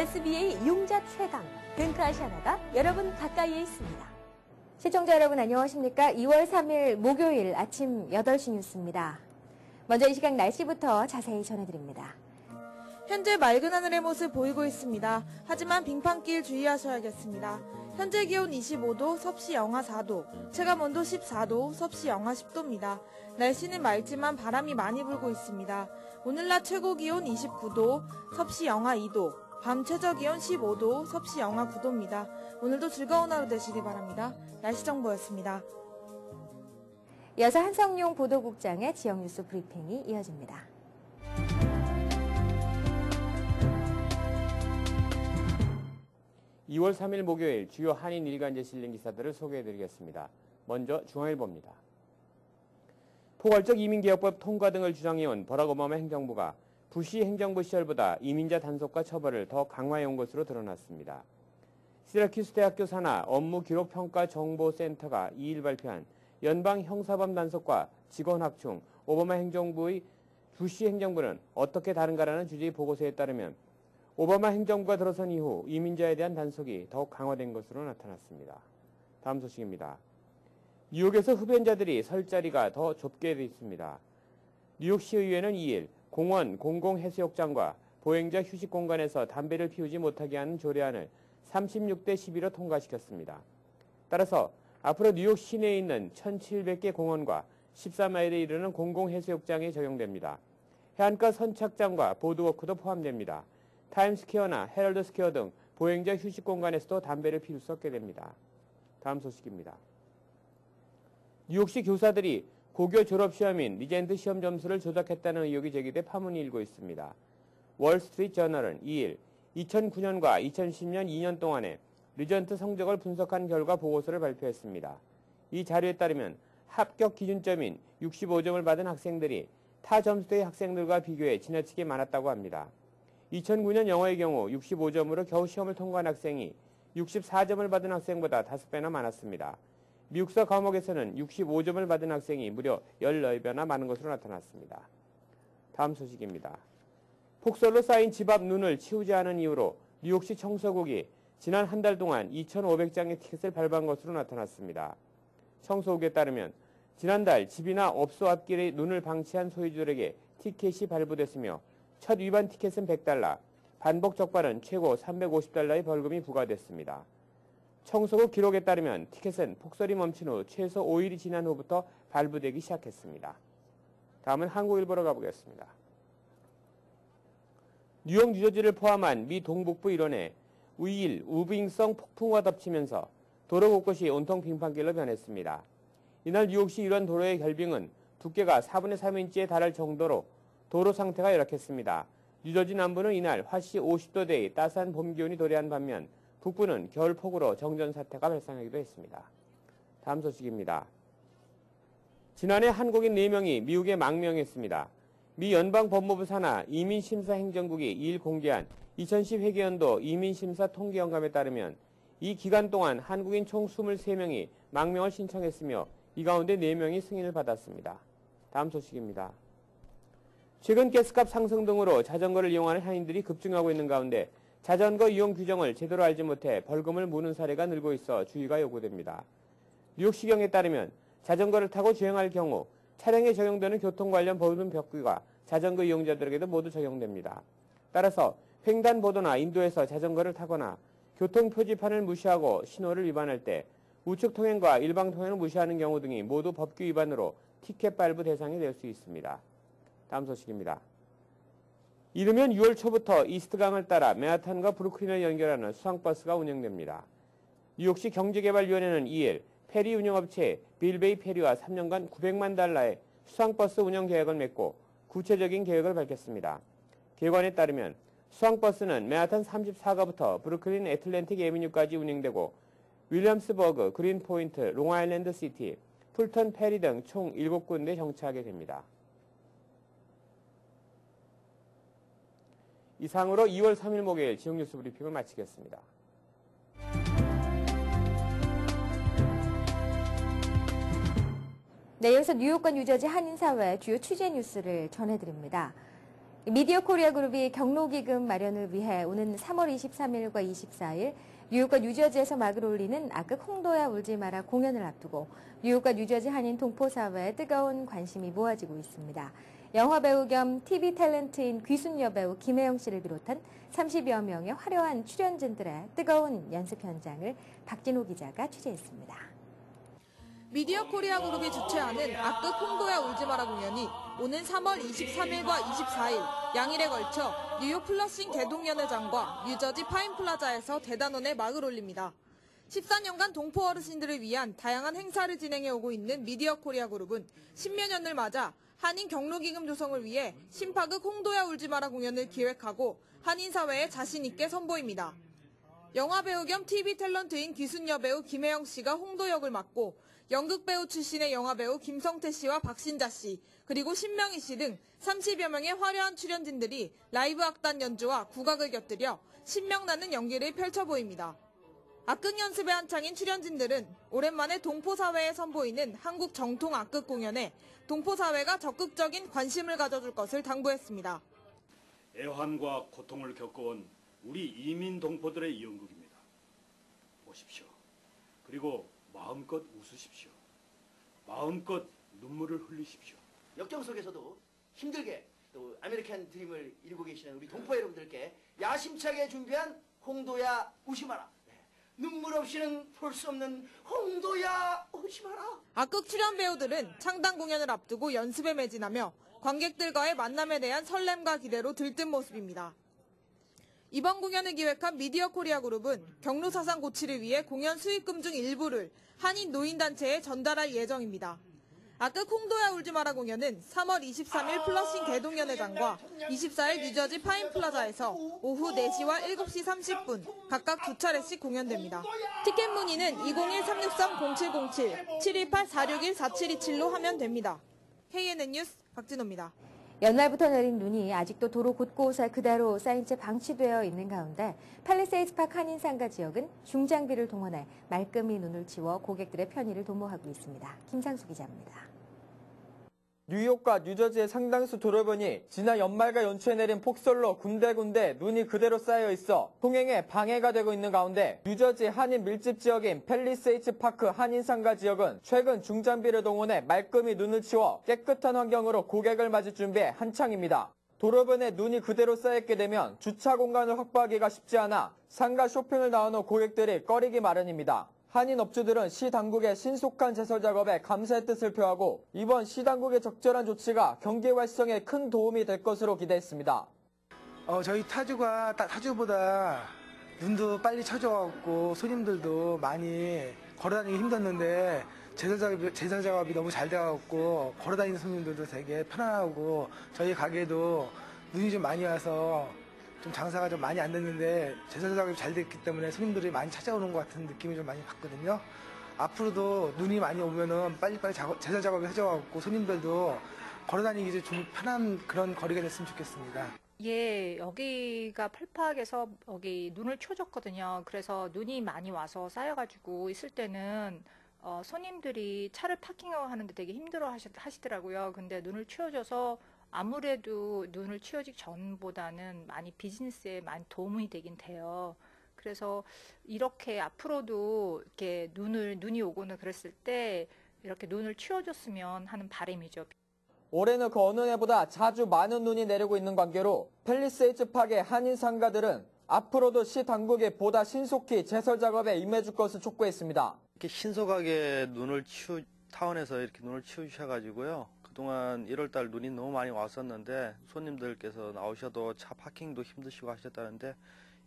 SBA 용자 최강 뱅크 아시아나가 여러분 가까이에 있습니다. 시청자 여러분 안녕하십니까? 2월 3일 목요일 아침 8시 뉴스입니다. 먼저 이 시각 날씨부터 자세히 전해드립니다. 현재 맑은 하늘의 모습 보이고 있습니다. 하지만 빙판길 주의하셔야겠습니다. 현재 기온 25도, 섭씨 영하 4도, 체감 온도 14도, 섭씨 영하 10도입니다. 날씨는 맑지만 바람이 많이 불고 있습니다. 오늘 낮 최고 기온 29도, 섭씨 영하 2도, 밤 최저 기온 15도, 섭씨 영하 9도입니다. 오늘도 즐거운 하루 되시기 바랍니다. 날씨 정보였습니다. 이어서 한성용 보도국장의 지역 뉴스 브리핑이 이어집니다. 2월 3일 목요일 주요 한인 일간지 실린 기사들을 소개해드리겠습니다. 먼저 중앙일보입니다. 포괄적 이민개혁법 통과 등을 주장해온 버락 오바마 행정부가 부시 행정부 시절보다 이민자 단속과 처벌을 더 강화해온 것으로 드러났습니다. 시라큐스 대학교 산하 업무 기록 평가 정보센터가 2일 발표한 연방 형사범 단속과 직원 확충, 오바마 행정부의 부시 행정부는 어떻게 다른가라는 주제의 보고서에 따르면 오바마 행정부가 들어선 이후 이민자에 대한 단속이 더욱 강화된 것으로 나타났습니다. 다음 소식입니다. 뉴욕에서 흡연자들이 설 자리가 더 좁게 되어 있습니다. 뉴욕시의회는 2일 공원, 공공해수욕장과 보행자 휴식 공간에서 담배를 피우지 못하게 하는 조례안을 36대 11로 통과시켰습니다. 따라서 앞으로 뉴욕 시내에 있는 1,700개 공원과 14마일에 이르는 공공해수욕장에 적용됩니다. 해안가 선착장과 보드워크도 포함됩니다. 타임스퀘어나 헤럴드 스퀘어 등 보행자 휴식 공간에서도 담배를 피울 수 없게 됩니다. 다음 소식입니다. 뉴욕시 교사들이 고교 졸업 시험 인 리젠트 시험 점수를 조작했다는 의혹이 제기돼 파문이 일고 있습니다. 월스트리트 저널은 2일 2009년과 2010년 2년 동안에 리젠트 성적을 분석한 결과 보고서를 발표했습니다. 이 자료에 따르면 합격 기준점인 65점을 받은 학생들이 타 점수대의 학생들과 비교해 지나치게 많았다고 합니다. 2009년 영어의 경우 65점으로 겨우 시험을 통과한 학생이 64점을 받은 학생보다 5배나 많았습니다. 미국사 과목에서는 65점을 받은 학생이 무려 14배나 많은 것으로 나타났습니다. 다음 소식입니다. 폭설로 쌓인 집 앞 눈을 치우지 않은 이유로 뉴욕시 청소국이 지난 한 달 동안 2,500장의 티켓을 발부한 것으로 나타났습니다. 청소국에 따르면 지난달 집이나 업소 앞길의 눈을 방치한 소유주들에게 티켓이 발부됐으며 첫 위반 티켓은 100달러, 반복 적발은 최고 350달러의 벌금이 부과됐습니다. 청소국 기록에 따르면 티켓은 폭설이 멈춘 후 최소 5일이 지난 후부터 발부되기 시작했습니다. 다음은 한국일보로 가보겠습니다. 뉴욕 뉴저지를 포함한 미 동북부 일원에 우일 우빙성 폭풍우가 덮치면서 도로 곳곳이 온통 빙판길로 변했습니다. 이날 뉴욕시 일원 도로의 결빙은 두께가 4분의 3인치에 달할 정도로 도로 상태가 열악했습니다. 뉴저지 남부는 이날 화씨 50도대의 따스한 봄 기온이 도래한 반면 북부는 겨울 폭우로 정전 사태가 발생하기도 했습니다. 다음 소식입니다. 지난해 한국인 4명이 미국에 망명했습니다. 미 연방법무부 산하 이민심사행정국이 2일 공개한 2010 회계연도 이민심사 통계연감에 따르면 이 기간 동안 한국인 총 23명이 망명을 신청했으며 이 가운데 4명이 승인을 받았습니다. 다음 소식입니다. 최근 가스값 상승 등으로 자전거를 이용하는 한인들이 급증하고 있는 가운데 자전거 이용 규정을 제대로 알지 못해 벌금을 무는 사례가 늘고 있어 주의가 요구됩니다. 뉴욕시경에 따르면 자전거를 타고 주행할 경우 차량에 적용되는 교통 관련 벌금 벽규가 자전거 이용자들에게도 모두 적용됩니다. 따라서 횡단보도나 인도에서 자전거를 타거나 교통 표지판을 무시하고 신호를 위반할 때 우측 통행과 일방 통행을 무시하는 경우 등이 모두 법규 위반으로 티켓 발부 대상이 될 수 있습니다. 다음 소식입니다. 이르면 6월 초부터 이스트강을 따라 맨하탄과 브루클린을 연결하는 수상버스가 운영됩니다. 뉴욕시 경제개발위원회는 2일 페리 운영업체 빌베이 페리와 3년간 900만 달러의 수상버스 운영 계획을 맺고 구체적인 계획을 밝혔습니다. 계관에 따르면 수상버스는 맨하탄 34가부터 브루클린 애틀랜틱 에비뉴까지 운행되고 윌리엄스버그, 그린포인트, 롱아일랜드 시티, 풀턴 페리 등 총 7군데 정차하게 됩니다. 이상으로 2월 3일 목요일 지역뉴스 브리핑을 마치겠습니다. 네, 여기서 뉴욕과 뉴저지 한인사회 주요 취재 뉴스를 전해드립니다. 미디어 코리아 그룹이 경로기금 마련을 위해 오는 3월 23일과 24일 뉴욕과 뉴저지에서 막을 올리는 악극 홍도야 울지 마라 공연을 앞두고 뉴욕과 뉴저지 한인 동포사회에 뜨거운 관심이 모아지고 있습니다. 영화배우 겸 TV 탤런트인 귀순 여배우 김혜영 씨를 비롯한 30여 명의 화려한 출연진들의 뜨거운 연습 현장을 박진호 기자가 취재했습니다. 미디어 코리아 그룹이 주최하는 악극 홍도야 울지마라 공연이 오는 3월 23일과 24일 양일에 걸쳐 뉴욕 플러싱 대동연회장과 뉴저지 파인플라자에서 대단원에 막을 올립니다. 14년간 동포 어르신들을 위한 다양한 행사를 진행해 오고 있는 미디어 코리아 그룹은 10여 년을 맞아 한인 경로기금 조성을 위해 심파극 홍도야 울지 마라 공연을 기획하고 한인 사회에 자신 있게 선보입니다. 영화 배우 겸 TV 탤런트인 귀순 여 배우 김혜영 씨가 홍도 역을 맡고 연극 배우 출신의 영화 배우 김성태 씨와 박신자 씨, 그리고 신명희 씨 등 30여 명의 화려한 출연진들이 라이브 악단 연주와 국악을 곁들여 신명나는 연기를 펼쳐 보입니다. 악극 연습에 한창인 출연진들은 오랜만에 동포사회에 선보이는 한국 정통 악극 공연에 동포사회가 적극적인 관심을 가져줄 것을 당부했습니다. 애환과 고통을 겪어온 우리 이민 동포들의 연극입니다. 보십시오. 그리고 마음껏 웃으십시오. 마음껏 눈물을 흘리십시오. 역경 속에서도 힘들게 또 아메리칸 드림을 이루고 계시는 우리 동포 여러분들께 야심차게 준비한 홍도야 우시마라. 네. 눈물 없이는 볼 수 없는 홍도야 우시마라. 악극 출연 배우들은 창단 공연을 앞두고 연습에 매진하며 관객들과의 만남에 대한 설렘과 기대로 들뜬 모습입니다. 이번 공연을 기획한 미디어 코리아 그룹은 경로 사상 고치를 위해 공연 수익금 중 일부를 한인 노인단체에 전달할 예정입니다. 악극 홍도야 울지 마라 공연은 3월 23일 플러싱 대동연회장과 24일 뉴저지 파인플라자에서 오후 4시와 7시 30분 각각 두 차례씩 공연됩니다. 티켓 문의는 201-363-0707, 728-461-4727로 하면 됩니다. KNN 뉴스 박진호입니다. 연말부터 내린 눈이 아직도 도로 곳곳에 그대로 쌓인 채 방치되어 있는 가운데 팔리세이드파크 한인상가 지역은 중장비를 동원해 말끔히 눈을 치워 고객들의 편의를 도모하고 있습니다. 김상수 기자입니다. 뉴욕과 뉴저지의 상당수 도로변이 지난 연말과 연초에 내린 폭설로 군데군데 눈이 그대로 쌓여 있어 통행에 방해가 되고 있는 가운데 뉴저지 한인 밀집 지역인 펠리세이츠 파크 한인상가 지역은 최근 중장비를 동원해 말끔히 눈을 치워 깨끗한 환경으로 고객을 맞을 준비에 한창입니다. 도로변에 눈이 그대로 쌓였게 되면 주차 공간을 확보하기가 쉽지 않아 상가 쇼핑을 나오는 고객들이 꺼리기 마련입니다. 한인 업주들은 시 당국의 신속한 제설 작업에 감사의 뜻을 표하고 이번 시 당국의 적절한 조치가 경기 활성에 큰 도움이 될 것으로 기대했습니다. 어, 저희 타주가 타- 타주보다 눈도 빨리 쳐져갖고 손님들도 많이 걸어다니기 힘들었는데 제설 작업이, 제설 작업이 너무 잘 돼갖고 걸어다니는 손님들도 되게 편안하고 저희 가게도 눈이 좀 많이 와서 좀 장사가 좀 많이 안 됐는데 제설 작업이 잘 됐기 때문에 손님들이 많이 찾아오는 것 같은 느낌이 좀 많이 받거든요. 앞으로도 눈이 많이 오면은 빨리빨리 작업, 제설 작업을 해줘갖고 손님들도 걸어다니기 좀 편한 그런 거리가 됐으면 좋겠습니다. 예, 여기가 팔팍에서 여기 눈을 치워줬거든요. 그래서 눈이 많이 와서 쌓여가지고 있을 때는 어, 손님들이 차를 파킹하는데 되게 힘들어 하시, 하시더라고요. 근데 눈을 치워줘서 아무래도 눈을 치워지기 전보다는 많이 비즈니스에 많이 도움이 되긴 돼요. 그래서 이렇게 앞으로도 이렇게 눈을, 눈이 오거나 그랬을 때 이렇게 눈을 치워줬으면 하는 바람이죠. 올해는 그 어느 해보다 자주 많은 눈이 내리고 있는 관계로 펠리세이츠 파크의 한인 상가들은 앞으로도 시 당국이 보다 신속히 제설 작업에 임해줄 것을 촉구했습니다. 이렇게 신속하게 눈을 치우 타운에서 이렇게 눈을 치우셔가지고요. 그동안 1월달 눈이 너무 많이 왔었는데 손님들께서 나오셔도 차 파킹도 힘드시고 하셨다는데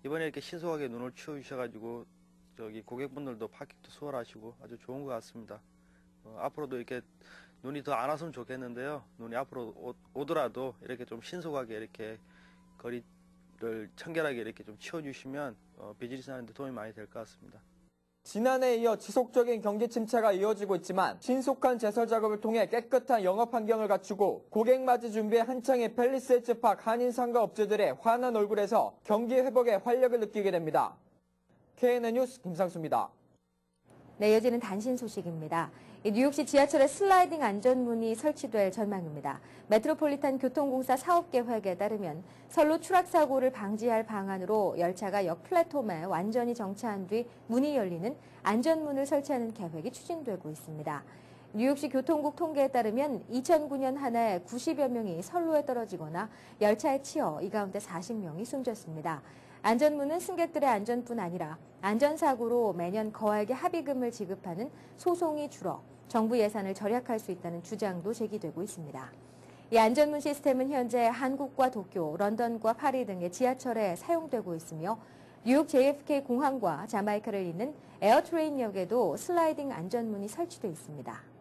이번에 이렇게 신속하게 눈을 치우셔가지고 저기 고객분들도 파킹도 수월하시고 아주 좋은 것 같습니다. 어, 앞으로도 이렇게 눈이 더 안 왔으면 좋겠는데요. 눈이 앞으로 오, 오더라도 이렇게 좀 신속하게 이렇게 거리를 청결하게 이렇게 좀 치워주시면 어, 비즈니스 하는데 도움이 많이 될 것 같습니다. 지난해에 이어 지속적인 경기 침체가 이어지고 있지만 신속한 제설 작업을 통해 깨끗한 영업 환경을 갖추고 고객 맞이 준비에 한창인 펠리세이츠 파크 한인 상가 업주들의 환한 얼굴에서 경기 회복에 활력을 느끼게 됩니다. KNN 뉴스 김상수입니다. 네, 이어지는 단신 소식입니다. 이 뉴욕시 지하철에 슬라이딩 안전문이 설치될 전망입니다. 메트로폴리탄 교통공사 사업계획에 따르면 선로 추락 사고를 방지할 방안으로 열차가 역 플랫폼에 완전히 정차한 뒤 문이 열리는 안전문을 설치하는 계획이 추진되고 있습니다. 뉴욕시 교통국 통계에 따르면 2009년 한 해 90여 명이 선로에 떨어지거나 열차에 치여 이 가운데 40명이 숨졌습니다. 안전문은 승객들의 안전뿐 아니라 안전사고로 매년 거액의 합의금을 지급하는 소송이 줄어 정부 예산을 절약할 수 있다는 주장도 제기되고 있습니다. 이 안전문 시스템은 현재 한국과 도쿄, 런던과 파리 등의 지하철에 사용되고 있으며 뉴욕 JFK 공항과 자마이카를 잇는 에어트레인역에도 슬라이딩 안전문이 설치돼 있습니다.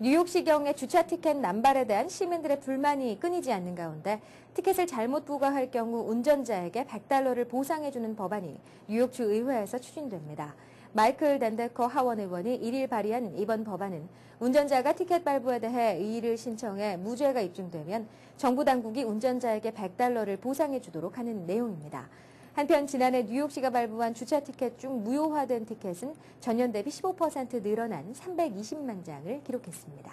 뉴욕시경의 주차 티켓 남발에 대한 시민들의 불만이 끊이지 않는 가운데 티켓을 잘못 부과할 경우 운전자에게 100달러를 보상해주는 법안이 뉴욕주 의회에서 추진됩니다. 마이클 댄데커 하원 의원이 1일 발의한 이번 법안은 운전자가 티켓 발부에 대해 의의를 신청해 무죄가 입증되면 정부 당국이 운전자에게 100달러를 보상해 주도록 하는 내용입니다. 한편 지난해 뉴욕시가 발부한 주차 티켓 중 무효화된 티켓은 전년 대비 15% 늘어난 320만 장을 기록했습니다.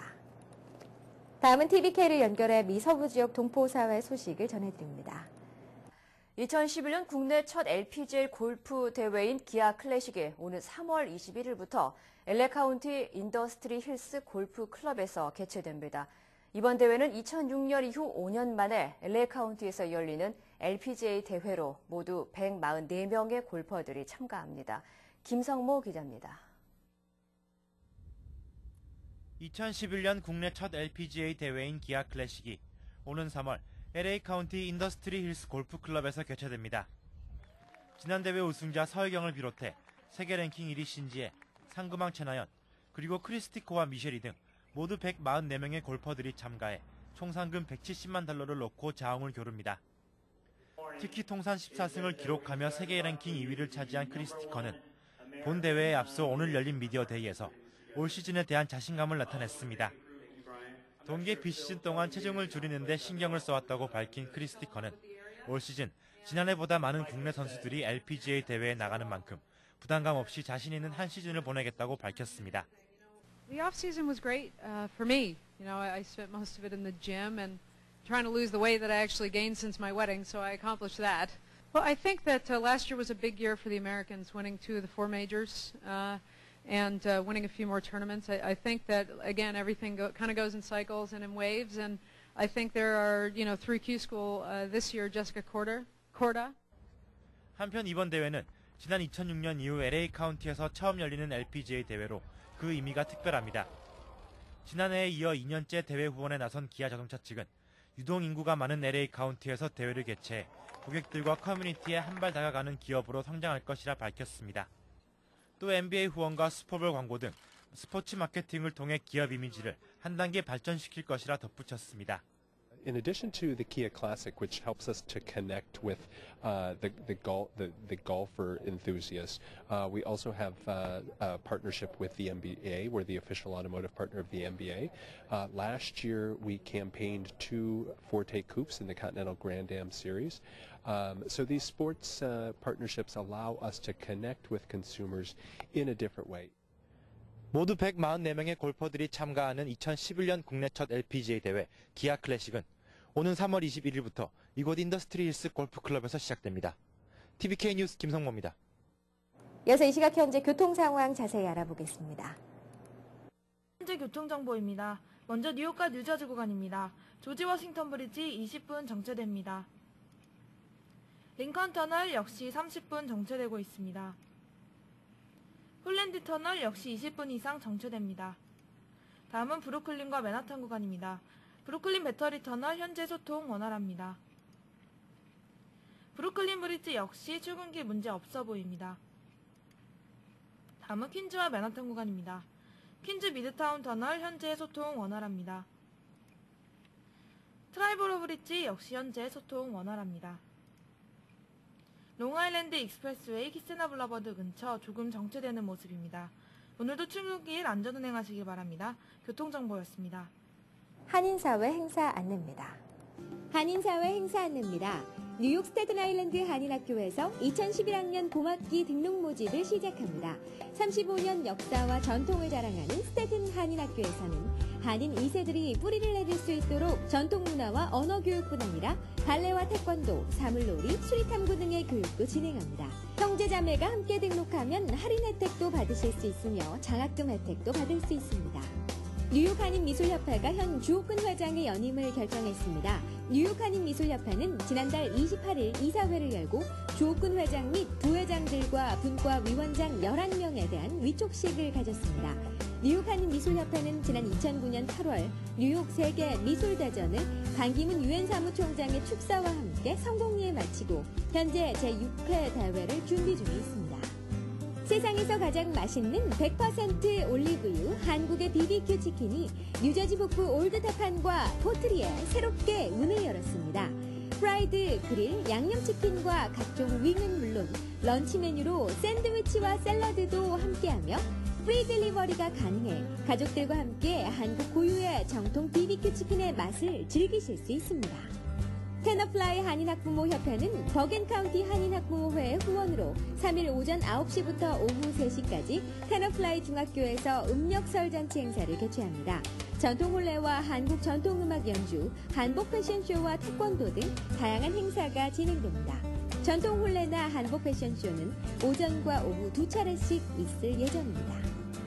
다음은 TVK를 연결해 미 서부 지역 동포사회 소식을 전해드립니다. 2011년 국내 첫 LPGA 골프 대회인 기아 클래식이 오늘 3월 21일부터 LA 카운티 인더스트리 힐스 골프 클럽에서 개최됩니다. 이번 대회는 2006년 이후 5년 만에 LA 카운티에서 열리는 LPGA 대회로 모두 144명의 골퍼들이 참가합니다. 김성모 기자입니다. 2011년 국내 첫 LPGA 대회인 기아 클래식이 오는 3월 LA 카운티 인더스트리 힐스 골프 클럽에서 개최됩니다. 지난 대회 우승자 서혜경을 비롯해 세계 랭킹 1위 신지혜, 상금왕 최나연, 그리고 크리스티코와 미셸이 등 모두 144명의 골퍼들이 참가해 총 상금 170만 달러를 놓고 자웅을 겨룹니다. 특히 통산 14승을 기록하며 세계 랭킹 2위를 차지한 크리스티커는 본 대회에 앞서 오늘 열린 미디어 데이에서 올 시즌에 대한 자신감을 나타냈습니다. 동계 비시즌 동안 체중을 줄이는데 신경을 써왔다고 밝힌 크리스티커는 올 시즌 지난해보다 많은 국내 선수들이 LPGA 대회에 나가는 만큼 부담감 없이 자신 있는 한 시즌을 보내겠다고 밝혔습니다. The off season was great uh, for me. You know, I, spent most of it in the gym and trying to lose the weight that I actually gained since my wedding, so I accomplished that. Well, I think that uh, last year was a big year for the Americans, winning two of the four majors uh, and uh, winning a few more tournaments. I, I think that again, everything kind of goes in cycles and in waves, and I think there are, you know, through Q School uh, this year, Jessica Corda, Corda 한편 이번 대회는 지난 2006년 이후 LA 카운티에서 처음 열리는 LPGA 대회로 그 의미가 특별합니다. 지난해에 이어 2년째 대회 후원에 나선 기아 자동차 측은 유동 인구가 많은 LA 카운티에서 대회를 개최해 고객들과 커뮤니티에 한 발 다가가는 기업으로 성장할 것이라 밝혔습니다. 또 NBA 후원과 슈퍼볼 광고 등 스포츠 마케팅을 통해 기업 이미지를 한 단계 발전시킬 것이라 덧붙였습니다. in addition to the Kia Classic, which helps us to connect with uh, the the, gol- the the golfer enthusiasts, uh, we also have uh, a partnership with the NBA. We're the official automotive partner of the NBA. Uh, last year, we campaigned two Forte Coupes in the Continental Grand Am Series. Um, so these sports uh, partnerships allow us to connect with consumers in a different way. 모두 144명의 골퍼들이 참가하는 2011년 국내 첫 LPGA 대회 기아 클래식은 오는 3월 21일부터 이곳 인더스트리 힐스 골프클럽에서 시작됩니다. TVK 뉴스 김성모입니다. 이어서 이 시각 현재 교통 상황 자세히 알아보겠습니다. 현재 교통정보입니다. 먼저 뉴욕과 뉴저지 구간입니다. 조지 워싱턴 브리지 20분 정체됩니다. 링컨 터널 역시 30분 정체되고 있습니다. 홀랜드 터널 역시 20분 이상 정체됩니다. 다음은 브루클린과 맨하탄 구간입니다. 브루클린 배터리 터널 현재 소통 원활합니다. 브루클린 브리지 역시 출근길 문제 없어 보입니다. 다음은 퀸즈와 맨하탄 구간입니다. 퀸즈 미드타운 터널 현재 소통 원활합니다. 트라이버로 브릿지 역시 현재 소통 원활합니다. 롱아일랜드 익스프레스웨이 키스나 블라버드 근처 조금 정체되는 모습입니다. 오늘도 출근길 안전운행하시길 바랍니다. 교통정보였습니다. 한인사회 행사 안내입니다. 한인사회 행사 안내입니다. 뉴욕 스테튼 아일랜드 한인학교에서 2011학년 봄학기 등록 모집을 시작합니다. 35년 역사와 전통을 자랑하는 스테튼 한인학교에서는 한인 2세들이 뿌리를 내릴 수 있도록 전통 문화와 언어 교육뿐 아니라 발레와 태권도, 사물놀이, 수리탐구 등의 교육도 진행합니다. 형제자매가 함께 등록하면 할인 혜택도 받으실 수 있으며 장학금 혜택도 받을 수 있습니다. 뉴욕 한인미술협회가 현 주옥근 회장의 연임을 결정했습니다. 뉴욕 한인미술협회는 지난달 28일 이사회를 열고 주옥근 회장 및 부회장들과 분과 위원장 11명에 대한 위촉식을 가졌습니다. 뉴욕 한인미술협회는 지난 2009년 8월 뉴욕 세계 미술대전을 반기문 유엔 사무총장의 축사와 함께 성공리에 마치고 현재 제6회 대회를 준비 중에 있습니다. 세상에서 가장 맛있는 100% 올리브유 한국의 BBQ 치킨이 뉴저지 북부 올드타판과 포트리에 새롭게 문을 열었습니다. 프라이드, 그릴, 양념치킨과 각종 윙은 물론 런치 메뉴로 샌드위치와 샐러드도 함께하며 프리 딜리버리가 가능해 가족들과 함께 한국 고유의 정통 BBQ 치킨의 맛을 즐기실 수 있습니다. 테너플라이 한인학부모협회는 버겐카운티 한인학부모회의 후원으로 3일 오전 9시부터 오후 3시까지 테너플라이 중학교에서 음력설 잔치 행사를 개최합니다. 전통 혼례와 한국 전통음악 연주, 한복 패션쇼와 태권도 등 다양한 행사가 진행됩니다. 전통 혼례나 한복 패션쇼는 오전과 오후 두 차례씩 있을 예정입니다.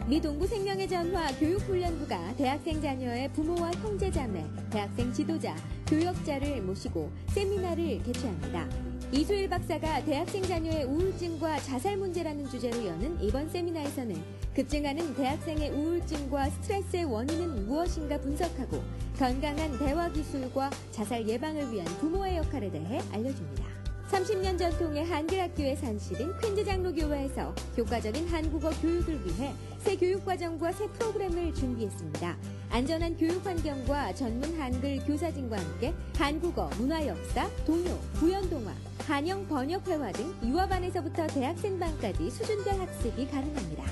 미 동부 생명의 전화 교육훈련부가 대학생 자녀의 부모와 형제자매, 대학생 지도자, 교역자를 모시고 세미나를 개최합니다. 이수일 박사가 대학생 자녀의 우울증과 자살 문제라는 주제로 여는 이번 세미나에서는 급증하는 대학생의 우울증과 스트레스의 원인은 무엇인가 분석하고 건강한 대화 기술과 자살 예방을 위한 부모의 역할에 대해 알려줍니다. 30년 전통의 한글 학교의 산실인 퀸즈 장로교회에서 효과적인 한국어 교육을 위해 새 교육과정과 새 프로그램을 준비했습니다. 안전한 교육 환경과 전문 한글 교사진과 함께 한국어, 문화 역사, 동요, 구연동화, 한영 번역회화 등 유아반에서부터 대학생반까지 수준별 학습이 가능합니다.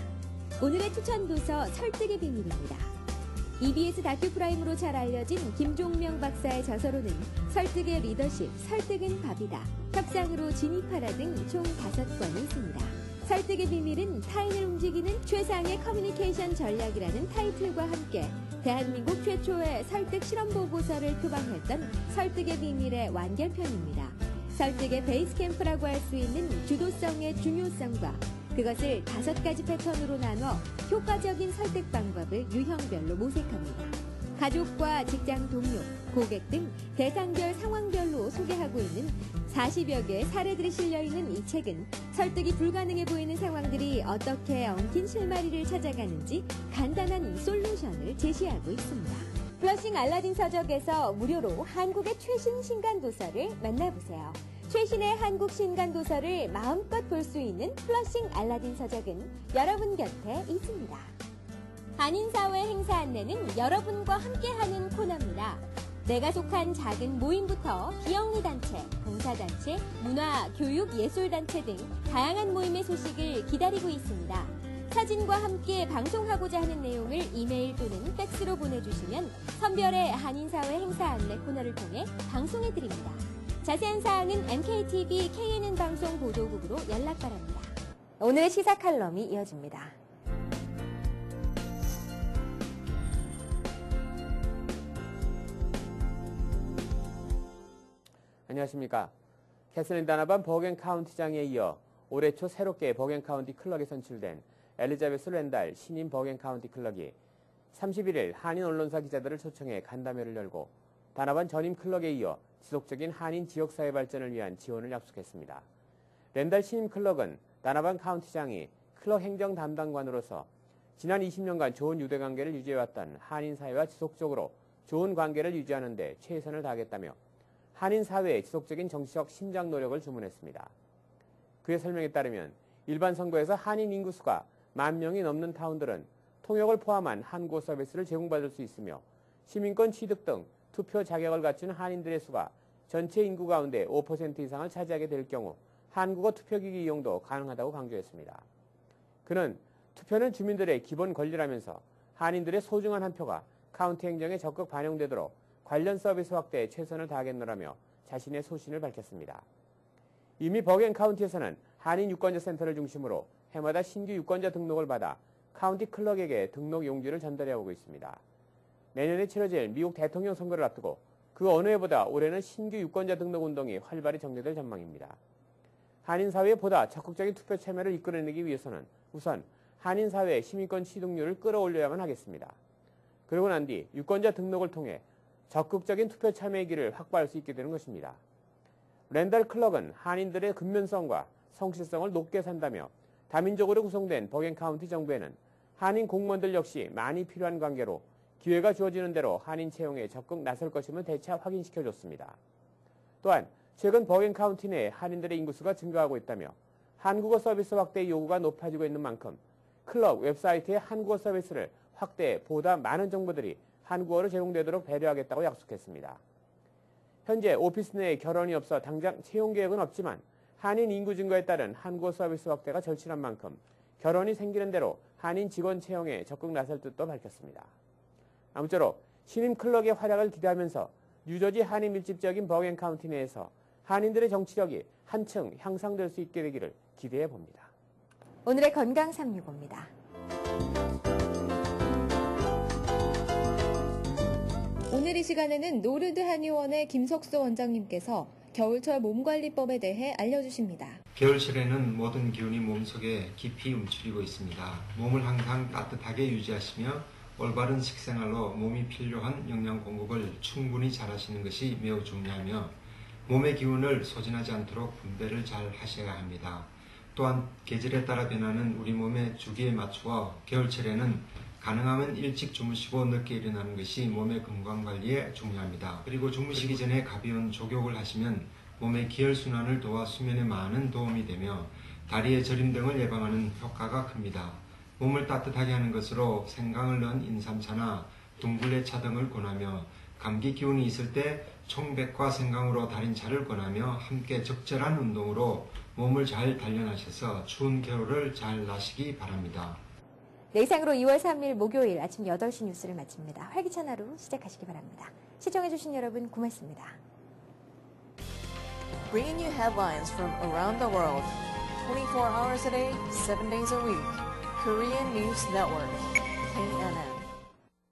오늘의 추천 도서 설득의 비밀입니다. EBS 다큐 프라임으로 잘 알려진 김종명 박사의 저서로는 설득의 리더십, 설득은 밥이다, 협상으로 진입하라 등 총 5권이 있습니다. 설득의 비밀은 타인을 움직이는 최상의 커뮤니케이션 전략이라는 타이틀과 함께 대한민국 최초의 설득 실험 보고서를 표방했던 설득의 비밀의 완결편입니다. 설득의 베이스 캠프라고 할 수 있는 주도성의 중요성과 그것을 다섯 가지 패턴으로 나눠 효과적인 설득 방법을 유형별로 모색합니다. 가족과 직장 동료, 고객 등 대상별 상황별로 소개하고 있는 40여 개의 사례들이 실려 있는 이 책은 설득이 불가능해 보이는 상황들이 어떻게 엉킨 실마리를 찾아가는지 간단한 솔루션을 제시하고 있습니다. 플러싱 알라딘 서적에서 무료로 한국의 최신 신간 도서를 만나보세요. 최신의 한국 신간 도서를 마음껏 볼 수 있는 플러싱 알라딘 서적은 여러분 곁에 있습니다. 한인사회 행사 안내는 여러분과 함께하는 코너입니다. 내가 속한 작은 모임부터 비영리 단체, 봉사단체, 문화, 교육, 예술단체 등 다양한 모임의 소식을 기다리고 있습니다. 사진과 함께 방송하고자 하는 내용을 이메일 또는 팩스로 보내주시면 선별의 한인사회 행사 안내 코너를 통해 방송해드립니다. 자세한 사항은 MKTV KNN 방송 보도국으로 연락 바랍니다. 오늘의 시사 칼럼이 이어집니다. 안녕하십니까. 캐슬린 다나반 버겐 카운티장에 이어 올해 초 새롭게 버겐 카운티 클럭에 선출된 엘리자베스 랜달 신임 버겐 카운티 클럭이 31일 한인 언론사 기자들을 초청해 간담회를 열고 다나반 전임 클럭에 이어 지속적인 한인 지역사회 발전을 위한 지원을 약속했습니다. 랜달 신임 클럭은 다나반 카운티장이 클럭 행정 담당관으로서 지난 20년간 좋은 유대 관계를 유지해왔던 한인 사회와 지속적으로 좋은 관계를 유지하는 데 최선을 다하겠다며 한인 사회의 지속적인 정치적 신장 노력을 주문했습니다. 그의 설명에 따르면 일반 선거에서 한인 인구수가 만 명이 넘는 타운들은 통역을 포함한 한국어 서비스를 제공받을 수 있으며 시민권 취득 등 투표 자격을 갖춘 한인들의 수가 전체 인구 가운데 5% 이상을 차지하게 될 경우 한국어 투표기기 이용도 가능하다고 강조했습니다. 그는 투표는 주민들의 기본 권리라면서 한인들의 소중한 한 표가 카운티 행정에 적극 반영되도록 관련 서비스 확대에 최선을 다하겠노라며 자신의 소신을 밝혔습니다. 이미 버겐 카운티에서는 한인 유권자 센터를 중심으로 해마다 신규 유권자 등록을 받아 카운티 클럭에게 등록 용지를 전달해 오고 있습니다. 내년에 치러질 미국 대통령 선거를 앞두고 그 어느 해보다 올해는 신규 유권자 등록 운동이 활발히 전개될 전망입니다. 한인 사회에 보다 적극적인 투표 참여를 이끌어내기 위해서는 우선 한인 사회의 시민권 취득률을 끌어올려야만 하겠습니다. 그러고 난 뒤 유권자 등록을 통해 적극적인 투표 참여의 길을 확보할 수 있게 되는 것입니다. 랜달 클럭은 한인들의 근면성과 성실성을 높게 산다며 다민족으로 구성된 버겐 카운티 정부에는 한인 공무원들 역시 많이 필요한 관계로 기회가 주어지는 대로 한인 채용에 적극 나설 것임을 대차 확인시켜줬습니다. 또한 최근 버겐 카운티 내 한인들의 인구수가 증가하고 있다며 한국어 서비스 확대 요구가 높아지고 있는 만큼 클럽 웹사이트의 한국어 서비스를 확대해 보다 많은 정보들이 한국어로 제공되도록 배려하겠다고 약속했습니다. 현재 오피스 내에 결혼이 없어 당장 채용 계획은 없지만 한인 인구 증가에 따른 한국어 서비스 확대가 절실한 만큼 결혼이 생기는 대로 한인 직원 채용에 적극 나설 뜻도 밝혔습니다. 아무쪼록 신임 클럭의 활약을 기대하면서 뉴저지 한인 밀집 지역인 버겐 카운티 내에서 한인들의 정치력이 한층 향상될 수 있게 되기를 기대해 봅니다. 오늘의 건강 365입니다. 오늘 이 시간에는 노르드 한의원의 김석수 원장님께서 겨울철 몸관리법에 대해 알려주십니다. 겨울철에는 모든 기운이 몸속에 깊이 움츠리고 있습니다. 몸을 항상 따뜻하게 유지하시며 올바른 식생활로 몸이 필요한 영양 공급을 충분히 잘 하시는 것이 매우 중요하며 몸의 기운을 소진하지 않도록 분배를 잘 하셔야 합니다. 또한 계절에 따라 변하는 우리 몸의 주기에 맞추어 겨울철에는 가능하면 일찍 주무시고 늦게 일어나는 것이 몸의 건강 관리에 중요합니다. 그리고 주무시기 전에 가벼운 족욕을 하시면 몸의 기혈순환을 도와 수면에 많은 도움이 되며 다리의 저림 등을 예방하는 효과가 큽니다. 몸을 따뜻하게 하는 것으로 생강을 넣은 인삼차나 둥글레차 등을 권하며 감기 기운이 있을 때 총백과 생강으로 달인 차를 권하며 함께 적절한 운동으로 몸을 잘 단련하셔서 추운 겨울을 잘 나시기 바랍니다. 네, 이상으로 2월 3일 목요일 아침 8시 뉴스를 마칩니다. 활기찬 하루 시작하시기 바랍니다. 시청해주신 여러분 고맙습니다. Bringing you headlines from around the world, 24 hours a day, 7 days a week. Korean News Network, KNN.